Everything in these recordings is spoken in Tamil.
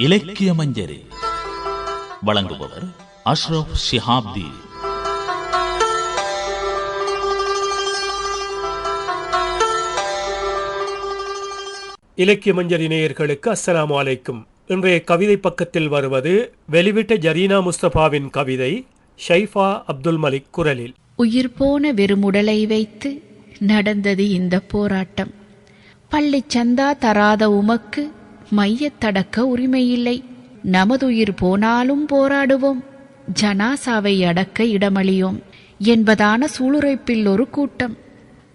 இலக்கிய மஞ்சரி வழங்குபவர் அஷ்ரப் ஷிஹாப்தி. இலக்கிய மஞ்சரி நேயர்களுக்கு அஸ்ஸலாமு அலைக்கும். இன்றைய கவிதை பக்கத்தில் வருவது வெளிவிட்ட ஜரீனா முஸ்தபாவின் கவிதை ஷைஃபா அப்துல் மலிக் குரலில். உயிர் போன வெறுமுடலை வைத்து நடந்தது இந்த போராட்டம். பள்ளிச் சந்தா தராத உமக்கு மையத்தடக்க உரிமையில்லை. நமதுயிர் போனாலும் போராடுவோம். ஜனாசாவை அடக்க இடமளியோம். என்பதான சூளுரைப்பில் ஒரு கூட்டம்.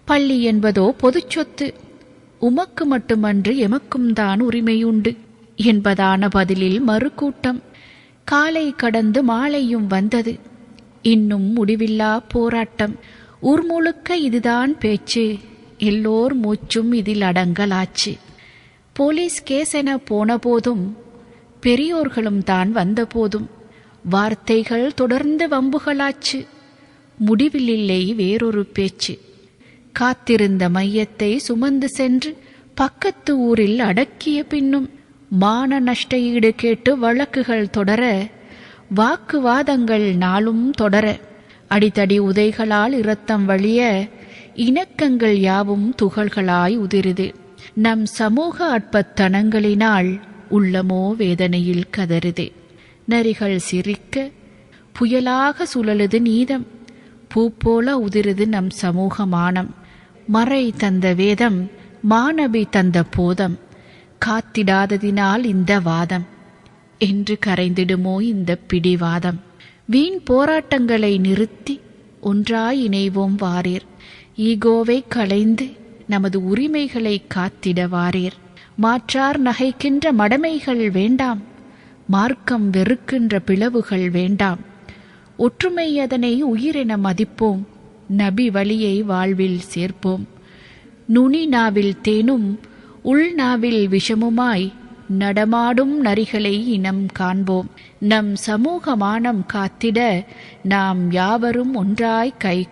பள்ளி என்பதோ பொது சொத்து. உமக்கு மட்டுமன்று எமக்கும் தான் உரிமையுண்டு. என்பதான பதிலில் மறு கூட்டம் காலை கடந்து மாலையும் வந்தது. இன்னும் முடிவில்லா போராட்டம். ஊர் முழுக்க இதுதான் பேச்சு. எல்லோர் மூச்சும் இதில் அடங்கலாச்சு. போலீஸ் கேஸ் என போன போதும் பெரியோர்களும் தான் வந்தபோதும் வார்த்தைகள் தொடர்ந்து வம்புகளாச்சு. முடிவில் இல்லை வேறொரு பேச்சு. காத்திருந்த மையத்தை சுமந்து சென்று பக்கத்து ஊரில் அடக்கிய பின்னும் மான நஷ்ட ஈடு கேட்டு வழக்குகள் தொடர வாக்குவாதங்கள் நாளும் தொடர அடித்தடி உதைகளால் இரத்தம் வழிய இணக்கங்கள் யாவும் துகள்களாய் உதிருது. நம் சமூக அற்பத்தனங்களினால் உள்ளமோ வேதனையில் கதறுது. நரிகள் சிரிக்க புயலாக சுழலுது நீதம் பூ போல உதிருது நம் சமூக மானம். மறை தந்த வேதம் மாணவி தந்த போதம் காத்திடாததினால் இந்த வாதம். என்று கரைந்திடுமோ இந்த பிடிவாதம். வீண் போராட்டங்களை நிறுத்தி ஒன்றாய் இணைவோம் வாரீர். ஈகோவை களைந்து நமது உரிமைகளை காத்திட வாரீர் மாற்றார் நகைக்கின்ற மடமைகள் வேண்டாம். மார்க்கம் வெறுக்கின்ற பிளவுகள் வேண்டாம். ஒற்றுமை அதனை உயிரென மதிப்போம். நபி வழியை வாழ்வில் சேர்ப்போம். நுனி நாவில் தேனும் உள்நாவில் விஷமுமாய் நடமாடும் நரிகளை இனம் காண்போம். நம் சமூக மானம் காத்திட நாம் யாவரும் ஒன்றாய் கை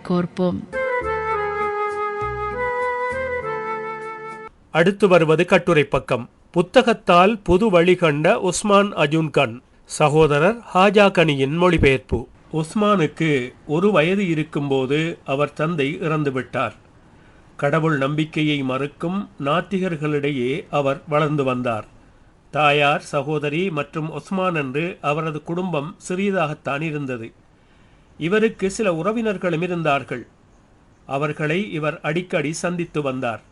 அடுத்து வருவது கட்டுரை பக்கம். புத்தகத்தால் புது வழி கண்ட உஸ்மான் அஜுன்கன் சகோதரர் ஹாஜா கனியின் மொழிபெயர்ப்பு. உஸ்மானுக்கு ஒரு வயது இருக்கும்போது அவர் தந்தை இறந்துவிட்டார். கடவுள் நம்பிக்கையை மறுக்கும் நாத்திகர்களிடையே அவர் வளர்ந்து வந்தார். தாயார் சகோதரி மற்றும் உஸ்மான் என்று அவரது குடும்பம் சிறியதாகத்தான் இருந்தது. இவருக்கு சில உறவினர்களும் இருந்தார்கள். அவர்களை இவர் அடிக்கடி சந்தித்து வந்தார்.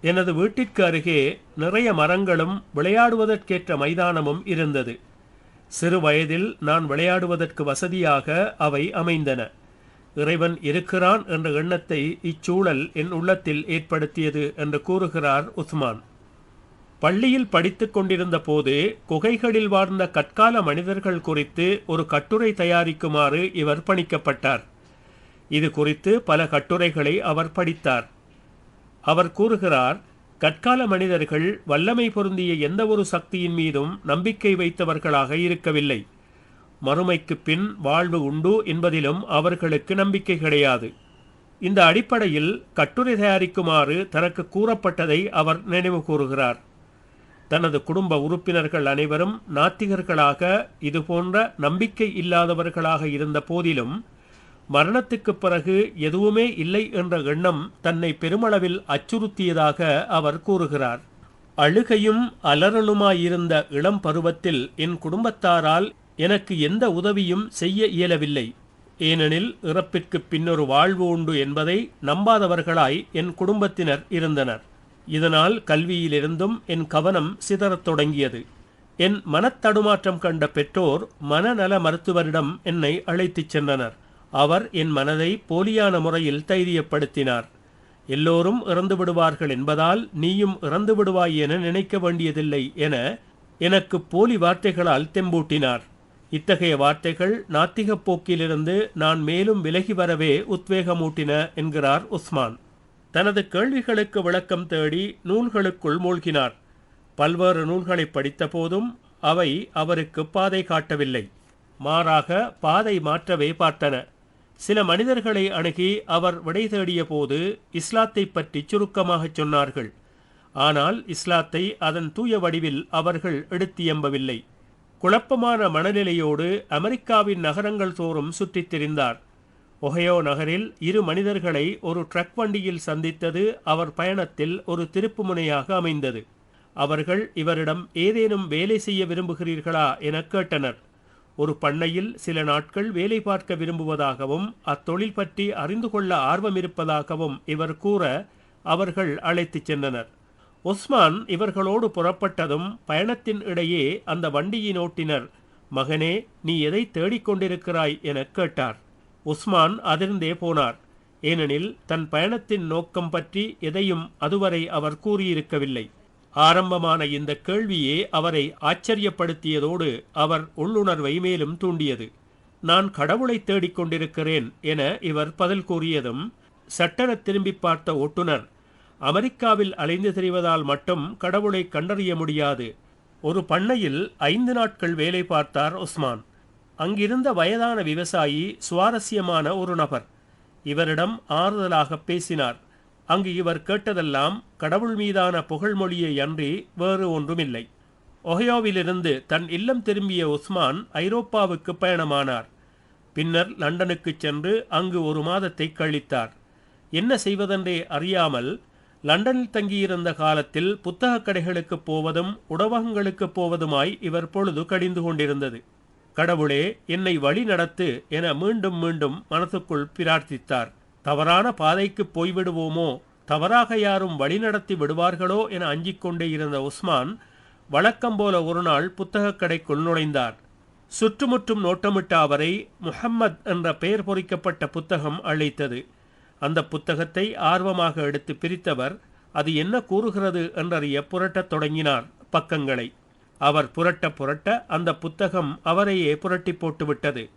எனது வீட்டிற்கு அருகே நிறைய மரங்களும் விளையாடுவதற்கேற்ற மைதானமும் இருந்தது. சிறு வயதில் நான் விளையாடுவதற்கு வசதியாக அவை அமைந்தன. இறைவன் இருக்கிறான் என்ற எண்ணத்தை இச்சூழல் என் உள்ளத்தில் ஏற்படுத்தியது என்று கூறுகிறார் உஸ்மான். பள்ளியில் படித்துக் கொண்டிருந்த போது குகைகளில் வாழ்ந்த கற்கால மனிதர்கள் குறித்து ஒரு கட்டுரை தயாரிக்குமாறு இவர் பணிக்கப்பட்டார். இது குறித்து பல கட்டுரைகளை அவர் படித்தார். அவர் கூறுகிறார் கற்கால மனிதர்கள் வல்லமை பொருந்திய எந்த ஒரு சக்தியின் மீதும் நம்பிக்கை வைத்தவர்களாக இருக்கவில்லை. மறுமைக்கு பின் வாழ்வு உண்டு என்பதிலும் அவர்களுக்கு நம்பிக்கை கிடையாது. இந்த அடிப்படையில் கட்டுரை தயாரிக்குமாறு தனக்கு கூறப்பட்டதை அவர் நினைவு கூறுகிறார். தனது குடும்ப உறுப்பினர்கள் அனைவரும் நாத்திகர்களாக இதுபோன்ற நம்பிக்கை இல்லாதவர்களாக இருந்த போதிலும் மரணத்துக்கு பிறகு எதுவுமே இல்லை என்ற எண்ணம் தன்னை பெருமளவில் அச்சுறுத்தியதாக அவர் கூறுகிறார். அழுகையும் அலறலுமாயிருந்த இளம் பருவத்தில் என் குடும்பத்தாரால் எனக்கு எந்த உதவியும் செய்ய இயலவில்லை. ஏனெனில் இறப்பிற்கு பின்னொரு வாழ்வு உண்டு என்பதை நம்பாதவர்களாய் என் குடும்பத்தினர் இருந்தனர். இதனால் கல்வியிலிருந்தும் என் கவனம் சிதறத் தொடங்கியது. என் மனத்தடுமாற்றம் கண்ட பெற்றோர் மனநல மருத்துவரிடம் என்னை அழைத்துச் சென்றனர். அவர் என் மனதை போலியான முறையில் தைரியப்படுத்தினார். எல்லோரும் இறந்து விடுவார்கள் என்பதால் நீயும் இறந்து விடுவாய் என நினைக்க வேண்டியதில்லை என எனக்கு போலி வார்த்தைகளால் தெம்பூட்டினார். இத்தகைய வார்த்தைகள் நாத்திகப் போக்கிலிருந்து நான் மேலும் விலகி வரவே உத்வேகமூட்டின என்கிறார் உஸ்மான். தனது கேள்விகளுக்கு விளக்கம் தேடி நூல்களுக்குள் மூழ்கினார். பல்வேறு நூல்களை படித்தபோதும் அவை அவருக்கு பாதை காட்டவில்லை. மாறாக பாதை மாற்றவே பார்த்தன. சில மனிதர்களை அணுகி அவர் விடை தேடிய போது இஸ்லாத்தை பற்றி சுருக்கமாகச் சொன்னார்கள். ஆனால் இஸ்லாத்தை அதன் தூய வடிவில் அவர்கள் எடுத்து எம்பவில்லை குழப்பமான மனநிலையோடு அமெரிக்காவின் நகரங்கள் தோறும் சுற்றித் திரிந்தார். ஒஹையோ நகரில் இரு மனிதர்களை ஒரு ட்ரக் வண்டியில் சந்தித்தது அவர் பயணத்தில் ஒரு திருப்புமுனையாக அமைந்தது. அவர்கள் இவரிடம் ஏதேனும் வேலை செய்ய விரும்புகிறீர்களா எனக் கேட்டனர். ஒரு பண்ணையில் சில நாட்கள் வேலை பார்க்க விரும்புவதாகவும் அத்தொழில் பற்றி அறிந்து கொள்ள ஆர்வம் இருப்பதாகவும் இவர் கூற அவர்கள் அழைத்துச் சென்றனர். ஒஸ்மான் இவர்களோடு புறப்பட்டதும் பயணத்தின் இடையே அந்த வண்டியின் ஓட்டினர் மகனே நீ எதை தேடிக்கொண்டிருக்கிறாய் எனக் கேட்டார். உஸ்மான் அதிர்ந்தே போனார். ஏனெனில் தன் பயணத்தின் நோக்கம் பற்றி எதையும் அதுவரை அவர் கூறியிருக்கவில்லை. ஆரம்பமான இந்த கேள்வியே அவரை ஆச்சரியப்படுத்தியதோடு அவர் உள்ளுணர்வை மேலும் தூண்டியது. நான் கடவுளை தேடிக் கொண்டிருக்கிறேன் என இவர் பதில் கூறியதும் சட்டென திரும்பி பார்த்த ஓட்டுநர் அமெரிக்காவில் அலைந்து திரிவதால் மட்டும் கடவுளை கண்டறிய முடியாது. ஒரு பண்ணையில் ஐந்து நாட்கள் வேலை பார்த்தார் உஸ்மான். அங்கிருந்த வயதான விவசாயி சுவாரஸ்யமான ஒரு நபர். இவரிடம் ஆறுதலாக பேசினார். அங்கு இவர் கேட்டதெல்லாம் கடவுள் மீதான புகழ்மொழியை அன்றி வேறு ஒன்றுமில்லை. ஒஹயோவிலிருந்து தன் இல்லம் திரும்பிய உஸ்மான் ஐரோப்பாவுக்கு பயணமானார். பின்னர் லண்டனுக்கு சென்று அங்கு ஒரு மாதத்தை கழித்தார். என்ன செய்வதென்றே அறியாமல் லண்டனில் தங்கியிருந்த காலத்தில் புத்தகக் கடைகளுக்கு போவதும் உணவகங்களுக்கு போவதுமாய் இவர் பொழுது கடிந்து கொண்டிருந்தது. கடவுளே என்னை வழி நடத்து என மீண்டும் மீண்டும் மனசுக்குள் பிரார்த்தித்தார். தவறான பாதைக்கு போய்விடுவோமோ? தவறாக யாரும் வழிநடத்தி விடுவார்களோ என அஞ்சிக் கொண்டே இருந்த உஸ்மான் வழக்கம் போல ஒரு நாள் புத்தகக் கடைக்குள் நுழைந்தார். சுற்றுமுற்றும் நோட்டமிட்ட அவரை முஹம்மத் என்ற பெயர் பொறிக்கப்பட்ட புத்தகம் அழைத்தது. அந்த புத்தகத்தை ஆர்வமாக எடுத்து பிரித்தவர் அது என்ன கூறுகிறது என்றறிய புரட்டத் தொடங்கினார் பக்கங்களை. அவர் புரட்ட புரட்ட அந்த புத்தகம் அவரையே புரட்டி போட்டுவிட்டது.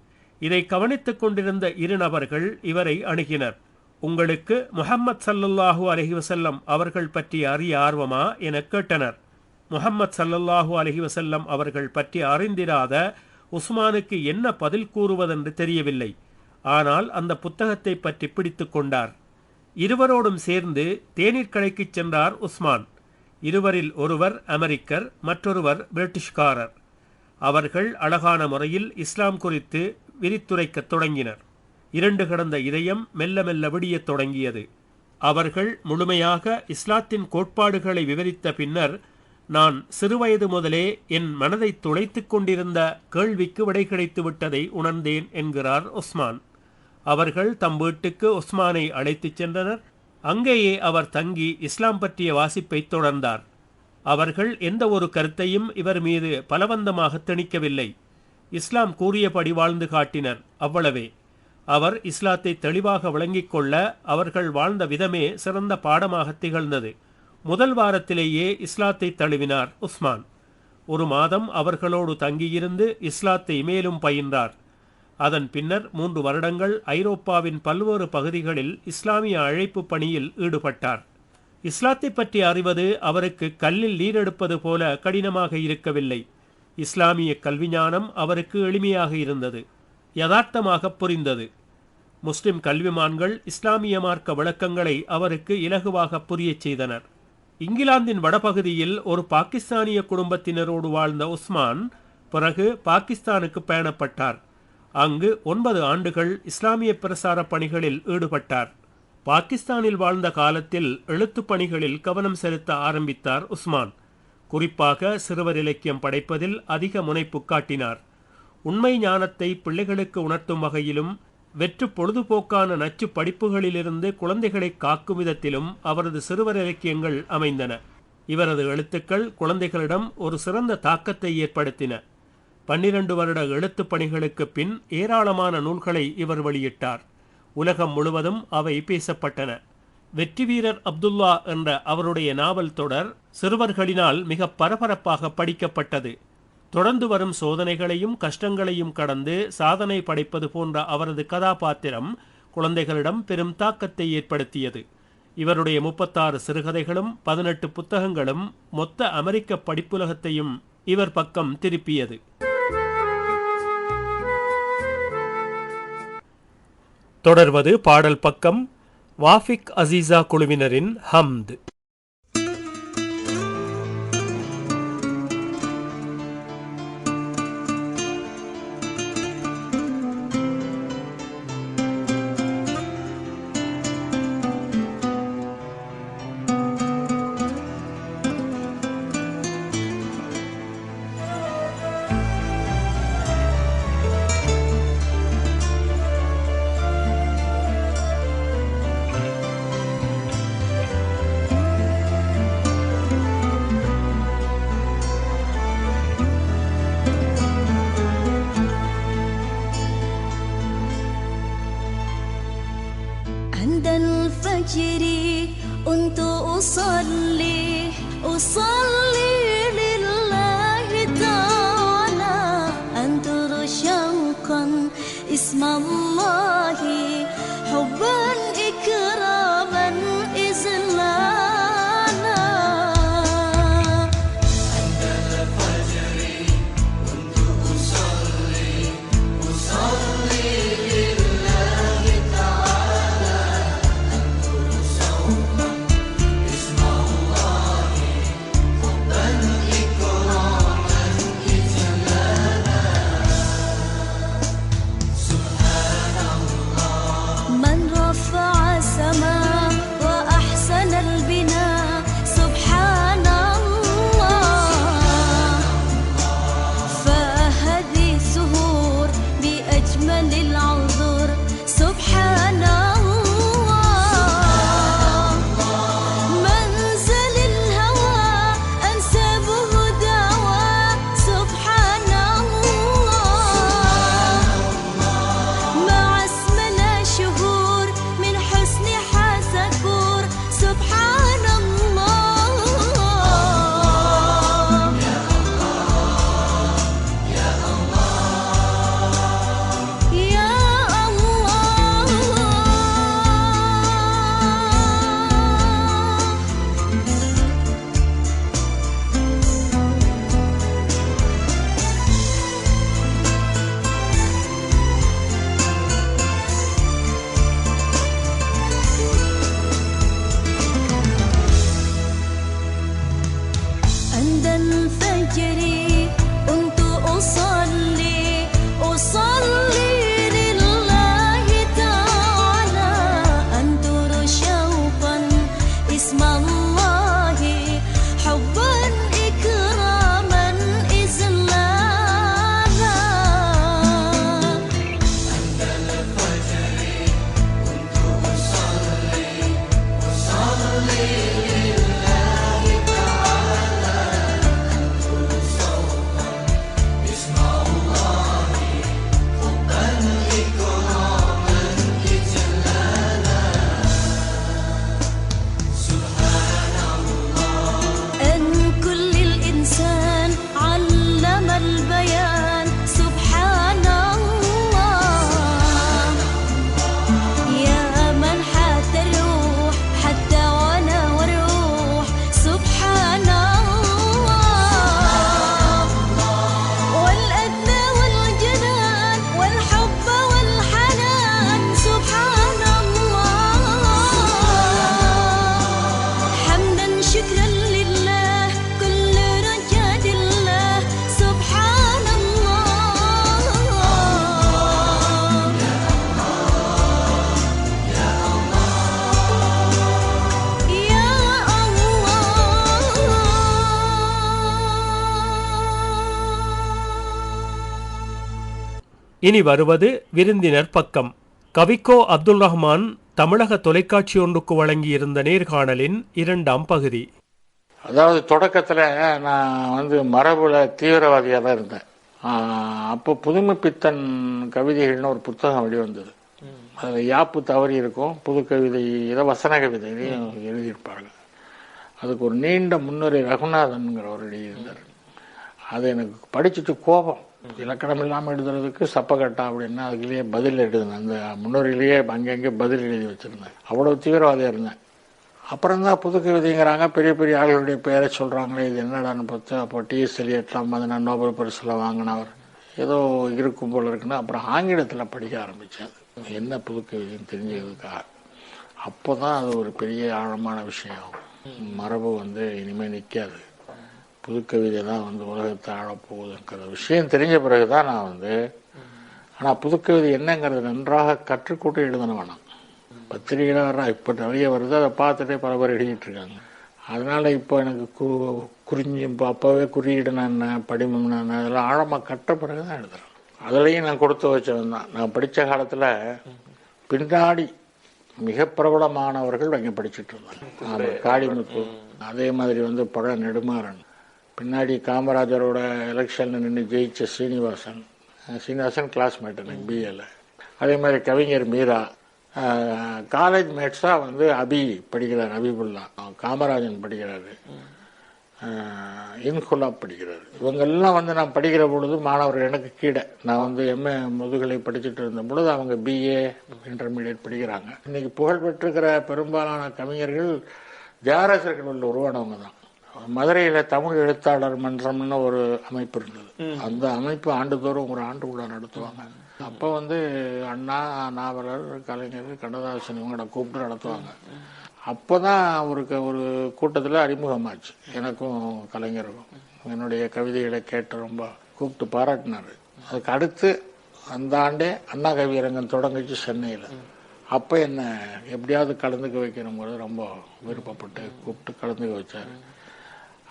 இதை கவனித்துக் கொண்டிருந்த இரு நபர்கள் இவரை அணுகினர். உங்களுக்கு முஹம்மத் சல்லல்லாஹூ அலஹி வசல்லம் அவர்கள் பற்றி அறிய ஆர்வமா என கேட்டனர். முஹம்மத் சல்லல்லாஹு அலஹி வசல்லம் அவர்கள் பற்றி அறிந்திராத உஸ்மானுக்கு என்ன பதில் கூறுவதென்று தெரியவில்லை. ஆனால் அந்த புத்தகத்தை பற்றி பிடித்து கொண்டார். இருவரோடும் சேர்ந்து தேநீர் கடைக்கு சென்றார் உஸ்மான். இருவரில் ஒருவர் அமெரிக்கர் மற்றொருவர் பிரிட்டிஷ்காரர். அவர்கள் அழகான முறையில் இஸ்லாம் குறித்து விரித்துரைக்கத் தொடங்கினர். இரண்டு கடந்த இதயம் மெல்ல மெல்ல விடியத் தொடங்கியது. அவர்கள் முழுமையாக இஸ்லாத்தின் கோட்பாடுகளை விவரித்த பின்னர் நான் சிறுவயது முதலே என் மனதை துளைத்துக் கொண்டிருந்த கேள்விக்கு விடை கிடைத்து விட்டதை உணர்ந்தேன் என்கிறார் உஸ்மான். அவர்கள் தம் வீட்டுக்கு உஸ்மானை அழைத்துச் சென்றனர். அங்கேயே அவர் தங்கி இஸ்லாம் பற்றிய வாசிப்பை தொடர்ந்தார். அவர்கள் எந்த ஒரு கருத்தையும் இவர் மீது பலவந்தமாக திணிக்கவில்லை. இஸ்லாம் கூறியபடி வாழ்ந்து காட்டினர். அவ்வளவே. அவர் இஸ்லாத்தை தெளிவாக விளங்கிக் கொள்ள அவர்கள் வாழ்ந்த விதமே சிறந்த பாடமாக திகழ்ந்தது. முதல் வாரத்திலேயே இஸ்லாத்தை தழுவினார் உஸ்மான். ஒரு மாதம் அவர்களோடு தங்கியிருந்து இஸ்லாத்தை மேலும் பயின்றார். அதன் பின்னர் மூன்று வருடங்கள் ஐரோப்பாவின் பல்வேறு பகுதிகளில் இஸ்லாமிய அழைப்பு பணியில் ஈடுபட்டார். இஸ்லாத்தை பற்றி அறிவது அவருக்கு கல்லில் நீரெடுப்பது போல கடினமாக இருக்கவில்லை. இஸ்லாமிய கல்விஞானம் அவருக்கு எளிமையாக இருந்தது யதார்த்தமாக புரிந்தது. முஸ்லிம் கல்விமான்கள் இஸ்லாமிய மார்க்க விளக்கங்களை அவருக்கு இலகுவாக புரியச் செய்தனர். இங்கிலாந்தின் வடபகுதியில் ஒரு பாகிஸ்தானிய குடும்பத்தினரோடு வாழ்ந்த உஸ்மான் பிறகு பாகிஸ்தானுக்கு பயணப்பட்டார். அங்கு ஒன்பது ஆண்டுகள் இஸ்லாமிய பிரசார பணிகளில் ஈடுபட்டார். பாகிஸ்தானில் வாழ்ந்த காலத்தில் எழுத்துப் பணிகளில் கவனம் செலுத்த ஆரம்பித்தார் உஸ்மான். குறிப்பாக சிறுவர் இலக்கியம் படைப்பதில் அதிக முனைப்பு காட்டினார். உண்மை ஞானத்தை பிள்ளைகளுக்கு உணர்த்தும் வகையிலும் வெற்று பொழுதுபோக்கான நச்சு படிப்புகளிலிருந்து குழந்தைகளை காக்கும் விதத்திலும் அவரது சிறுவர் இலக்கியங்கள் அமைந்தன. இவரது எழுத்துக்கள் குழந்தைகளிடம் ஒரு சிறந்த தாக்கத்தை ஏற்படுத்தின. பன்னிரண்டு வருட எழுத்துப் பணிகளுக்கு பின் ஏராளமான நூல்களை இவர் வெளியிட்டார். உலகம் முழுவதும் அவை பேசப்பட்டன. வெற்றி வீரர் அப்துல்லா என்ற அவருடைய நாவல் தொடர் சிறுவர்களினால் மிக பரபரப்பாக படிக்கப்பட்டது. தொடர்ந்து வரும் சோதனைகளையும் கஷ்டங்களையும் கடந்து சாதனை படைப்பது போன்ற அவரது கதாபாத்திரம் குழந்தைகளிடம் பெரும் தாக்கத்தை ஏற்படுத்தியது. இவருடைய முப்பத்தாறு சிறுகதைகளும் பதினெட்டு புத்தகங்களும் மொத்த அமெரிக்க படிப்புலகத்தையும் இவர் பக்கம் திருப்பியது. தொடர்வது பாடல் பக்கம் வாஃபிக் அசீசா குழுவினரின் ஹம்து. இனி வருவது விருந்தினர் பக்கம். கவிக்கோ அப்துல் ரஹ்மான் தமிழக தொலைக்காட்சி ஒன்றுக்கு வழங்கியிருந்த நேர்காணலின் இரண்டாம் பகுதி. அதாவது தொடக்கத்தில் நான் வந்து மரபுல தீவிரவாதியாக தான் இருந்தேன். அப்போ புதுமை பித்தன் கவிதைகள்னு ஒரு புத்தகம் வெளிவந்தது. அதில் யாப்பு தவறி இருக்கும் புது கவிதை ஏதோ வசன கவிதையிலையும் எழுதியிருப்பாங்க. அதுக்கு ஒரு நீண்ட முன்னுரை ரகுநாதன்கிறவர் எழுதியிருந்தார். அது எனக்கு படிச்சுட்டு கோபம். இலக்கணம் இல்லாமல் எழுதுறதுக்கு சப்பகட்டா அப்படின்னா அதுலேயே பதில் எழுதுனேன். அந்த முன்னோரிலேயே அங்கங்கே பதில் எழுதி வச்சிருந்தேன். அவ்வளோ தீவிரவாதியாக இருந்தேன். அப்புறம் தான் புது கவிதைங்கிறாங்க பெரிய பெரிய ஆளுகளுடைய பெயரை சொல்கிறாங்களே இது என்னடான்னு பார்த்து அப்போ டிஎஸ் எலியட்லாம் வந்து நான் நோபல் பரிசில் வாங்கினவர். ஏதோ இருக்கும் போல இருக்குன்னா அப்புறம் ஆங்கிலத்தில் படிக்க ஆரம்பித்தேன் என்ன புது கவிதைன்னு தெரிஞ்சதுக்காக அப்போ தான் அது ஒரு பெரிய ஆழமான விஷயம். மரபு வந்து இனிமேல் நிற்காது புது கவிதை தான் வந்து உலகத்தை ஆழப்போகுதுங்கிற விஷயம் தெரிஞ்ச பிறகு தான் நான் வந்து ஆனால் புதுக்கவிதை என்னங்கிறது நன்றாக கற்றுக்கொண்டு எழுதணும் வேணாம் பத்திரிகையில் வர்ற இப்போ நிறைய வருது அதை பார்த்துட்டே பல பேர் எழுதிட்டு இருக்காங்க. அதனால இப்போ எனக்கு கு குறிஞ்சி இப்போ அப்போவே குறியீடுனா என்ன படிமம்னா என்ன அதெல்லாம் ஆழமாக கட்ட பிறகு தான் எழுதுறேன். அதுலேயும் நான் கொடுத்து வச்சவன் தான். நான் படித்த காலத்தில் பின்னாடி மிக பிரபலமானவர்கள் அங்கே படிச்சுட்டு இருந்தாங்க. காளிமுத்து. அதே மாதிரி வந்து பழ நெடுமாறன். பின்னாடி காமராஜரோட எலெக்ஷனில் நின்று ஜெயிச்ச சீனிவாசன். சீனிவாசன் கிளாஸ்மேட் எனக்கு பிஏல அதே மாதிரி கவிஞர் மீரா. காலேஜ் மேட்ஸாக வந்து அபி படிக்கிறார் அபிபுல்லா. காமராஜன் படிக்கிறாரு. இன்குலா இன்குலாப் இவங்கெல்லாம் வந்து நான் படிக்கிற பொழுது மாணவர்கள் எனக்கு கீழே. நான் வந்து எம்ஏ முதுகலை படிச்சுட்டு இருந்த பொழுது அவங்க பிஏ இன்டர்மீடியட் படிக்கிறாங்க. இன்னைக்கு புகழ் பெற்றிருக்கிற பெரும்பாலான கவிஞர்கள் தியாகராசர்கள் உருவானவங்க தான். மதுரையில் தமிழ் எழுத்தாளர் மன்றம்னு ஒரு அமைப்பு இருந்தது. அந்த அமைப்பு ஆண்டுதோறும் ஒரு ஆண்டுக்குள்ள நடத்துவாங்க. அப்போ வந்து அண்ணா நாவலர் கலைஞர் கண்ணதாசன் இவங்கள கூப்பிட்டு நடத்துவாங்க. அப்போதான் அவருக்கு ஒரு கூட்டத்தில் அறிமுகமாச்சு. எனக்கும் கலைஞருக்கும். என்னுடைய கவிதைகளை கேட்டு ரொம்ப கூப்பிட்டு பாராட்டினார். அதுக்கு அடுத்து அந்த ஆண்டே அண்ணா கவியரங்கம் தொடங்குச்சு சென்னையில். அப்போ என்ன எப்படியாவது கலந்துக்க வைக்கணுங்கிறது ரொம்ப விருப்பப்பட்டு கூப்பிட்டு கலந்துக்க வச்சார்.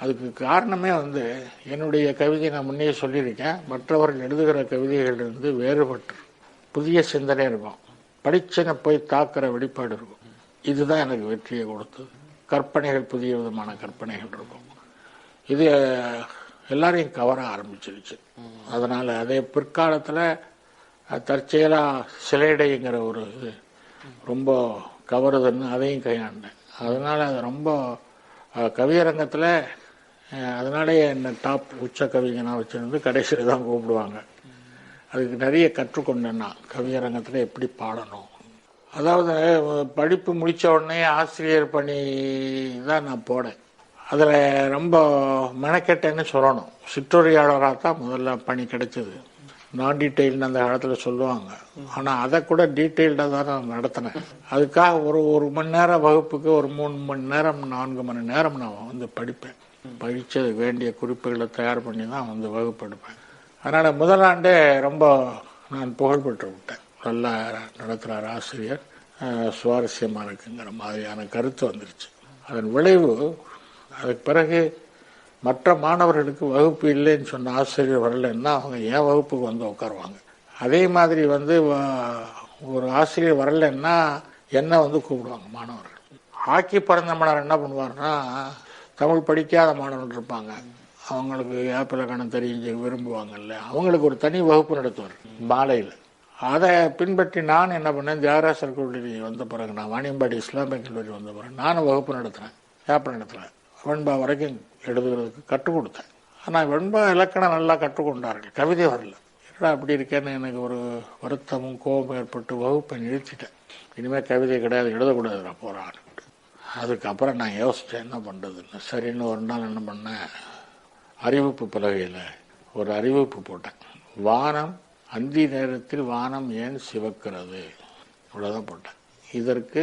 அதுக்கு காரணமே வந்து என்னுடைய கவிதை நான் முன்னே சொல்லியிருக்கேன். மற்றவர்கள் எழுதுகிற கவிதைகளிலிருந்து வேறுபட்டு புதிய சிந்தனை இருக்கும். படிச்சனை போய் தாக்குற வெளிப்பாடு இருக்கும். இதுதான் எனக்கு வெற்றியை கொடுத்தது. கற்பனைகள் புதிய விதமான கற்பனைகள் இருக்கும். இது எல்லாரையும் கவர ஆரம்பிச்சிருச்சு. அதனால் அதே பிற்காலத்தில் தற்செயலாக சிலைடைங்கிற ஒரு இது ரொம்ப கவருதுன்னு அதையும் கையாண்டேன். அதனால் அது ரொம்ப கவியரங்கத்தில் அதனாலேயே என்னை டாப் உச்ச கவிஞனாக வச்சுருந்து கடைசியில் தான் கூப்பிடுவாங்க. அதுக்கு நிறைய கற்றுக்கொண்டேன் நான் கவியரங்கத்தில் எப்படி பாடணும். அதாவது படிப்பு முடித்த உடனே ஆசிரியர் பணி தான் நான் போனேன் அதில் ரொம்ப மெனக்கெட்டேன்னு சொல்லணும். சிற்றுரையாளராக தான் முதல்ல பணி கிடைச்சது. நான் டீட்டெயில்னு அந்த காலத்தில் சொல்லுவாங்க. ஆனால் அதை கூட டீட்டெயில்டாக தான் நான் நடத்தினேன். அதுக்காக ஒரு ஒரு மணி நேரம் வகுப்புக்கு ஒரு மூணு மணி நேரம் நான்கு மணி நேரம் நான் வந்து படிப்பேன். படித்து வேண்டிய குறிப்புகளை தயார் பண்ணி தான் வந்து வகுப்பெடுப்பேன். அதனால் அதனால் முதலாண்டே ரொம்ப நான் புகழ் பெற்று விட்டேன். நல்லா நடத்துகிறார் ஆசிரியர் சுவாரஸ்யமாக இருக்குங்கிற மாதிரியான கருத்து வந்துருச்சு. அதன் விளைவு அதுக்கு பிறகு மற்ற மாணவர்களுக்கு வகுப்பு இல்லைன்னு சொன்ன ஆசிரியர் வரலைன்னா அவங்க ஏன் வகுப்புக்கு வந்து உட்காருவாங்க? அதே மாதிரி வந்து ஒரு ஆசிரியர் வரலைன்னா என்ன வந்து கூப்பிடுவாங்க மாணவர்கள்? ஆக்கி பிறந்த மாணவர் என்ன பண்ணுவாருன்னா தமிழ் படிக்காத மாணவர்கள் இருப்பாங்க. அவங்களுக்கு ஏப்பிலக்கணம் தெரிஞ்சு விரும்புவாங்கல்ல. அவங்களுக்கு ஒரு தனி வகுப்பு நடத்துவார் மாலையில் அதை பின்பற்றி நான் என்ன பண்ணேன்? தியாகராசர் கல்லூரி வந்த பிறகு நான் வாணியம்பாடி இஸ்லாமிய கல்லூரி வந்த பிறகு நானும் வகுப்பு நடத்துகிறேன் ஏப்பில் நடத்துகிறேன் வெண்பா வரைக்கும் எழுதுகிறதுக்கு கற்றுக் கொடுத்தேன். ஆனால் வெண்பா இலக்கணம் நல்லா கற்றுக்கொண்டார்கள் கவிதை வரல. என்னடா அப்படி இருக்கேன்னு எனக்கு ஒரு வருத்தமும் கோபம் ஏற்பட்டு வகுப்பை நிறுத்திட்டேன். இனிமேல் கவிதை கிடையாது எழுதக்கூடாது நான் போகிறான்னு அதுக்கப்புறம் நான் யோசித்தேன் என்ன பண்ணுறதுன்னு சரின்னு ஒரு நாள் என்ன பண்ணேன் அறிவிப்பு பலகையில் ஒரு அறிவிப்பு போட்டேன். வானம் அந்தி நேரத்தில் வானம் ஏன் சிவக்கிறது? இவ்வளோதான் போட்டேன். இதற்கு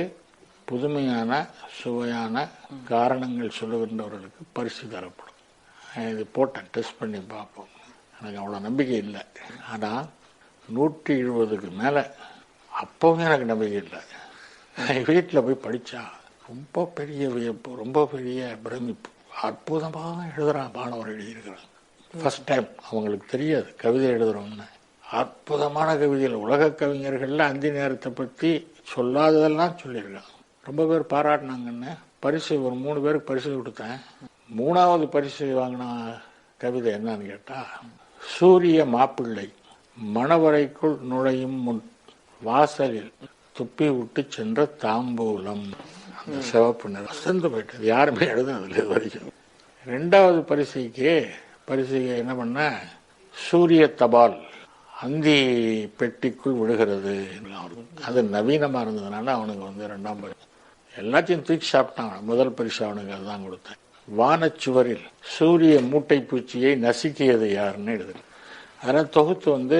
புதுமையான சுவையான காரணங்கள் சொல்லுகின்றவர்களுக்கு பரிசு தரப்படும். இது போட்டேன் டெஸ்ட் பண்ணி பார்ப்போம். எனக்கு அவ்வளோ நம்பிக்கை இல்லை. ஆனால் நூற்றி எழுபதுக்கு மேலே அப்போவும் எனக்கு நம்பிக்கை இல்லை. வீட்டில் போய் படித்தா ரொம்ப பெரிய வியப்பு ரொம்ப பெரிய பிரமிப்பு. அற்புதமாக எழுதுகிறான் மாணவர் எழுதியிருக்கிறாங்க. ஃபர்ஸ்ட் டைம் அவங்களுக்கு தெரியாது. கவிதை எழுதுகிறோம்னு அற்புதமான கவிதைகள். உலக கவிஞர்களில் அந்தி நேரத்தை பற்றி சொல்லாததெல்லாம் சொல்லியிருக்கான் ரொம்ப பேர் பாராட்டினாங்கன்னு பரிசு ஒரு மூணு பேருக்கு பரிசு கொடுத்தேன். மூணாவது பரிசு வாங்கின கவிதை என்னன்னு கேட்டால் சூரிய மாப்பிள்ளை மணவரைக்குள் நுழையும் முன் வாசலில் துப்பி விட்டு சென்ற தாம்பூலம். அந்த சிவப்பு நிறம் அசந்து போயிட்டது யாருமே எழுதுனதில்லை இது வரைக்கும். ரெண்டாவது பரிசைக்கு பரிசைக்கு என்ன பண்ண? சூரிய தபால் அந்தி பெட்டிக்குள் விழுகிறது அது நவீனமாக இருந்ததுனால அவனுக்கு வந்து ரெண்டாம் பரிசு. எல்லாத்தையும் தூக்கி சாப்பிட்டான். முதல் பரிசு அவனுக்கு அதுதான் கொடுத்தேன். வானச்சுவரில் சூரிய மூட்டை பூச்சியை நசுக்கியது யாருன்னு எழுதுறேன். அதனால் தொகுத்து வந்து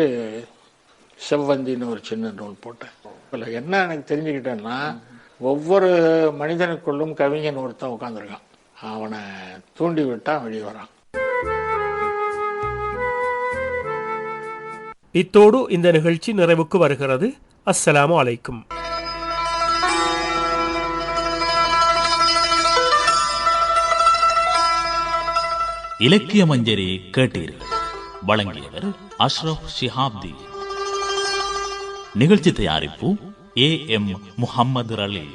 செவ்வந்தின்னு ஒரு சின்ன நூல் போட்டேன். இல்லை என்ன எனக்கு தெரிஞ்சுக்கிட்டேன்னா ஒவ்வொரு மனிதனுக்குள்ளும் கவிஞன் ஒருத்தன் உட்காந்துருக்கான் அவனை தூண்டி விட்டா வெளியே வரான். இத்தோடு இந்த நிகழ்ச்சி நிறைவுக்கு வருகிறது. அஸ்ஸலாமு அலைக்கும். இலக்கிய மஞ்சரி கேட்டீர்கள். வழங்கியவர் அஷ்ரப் ஷிஹாப்தி. நிகழ்ச்சி தயாரிப்பு എ എം മുഹമ്മദ് റളി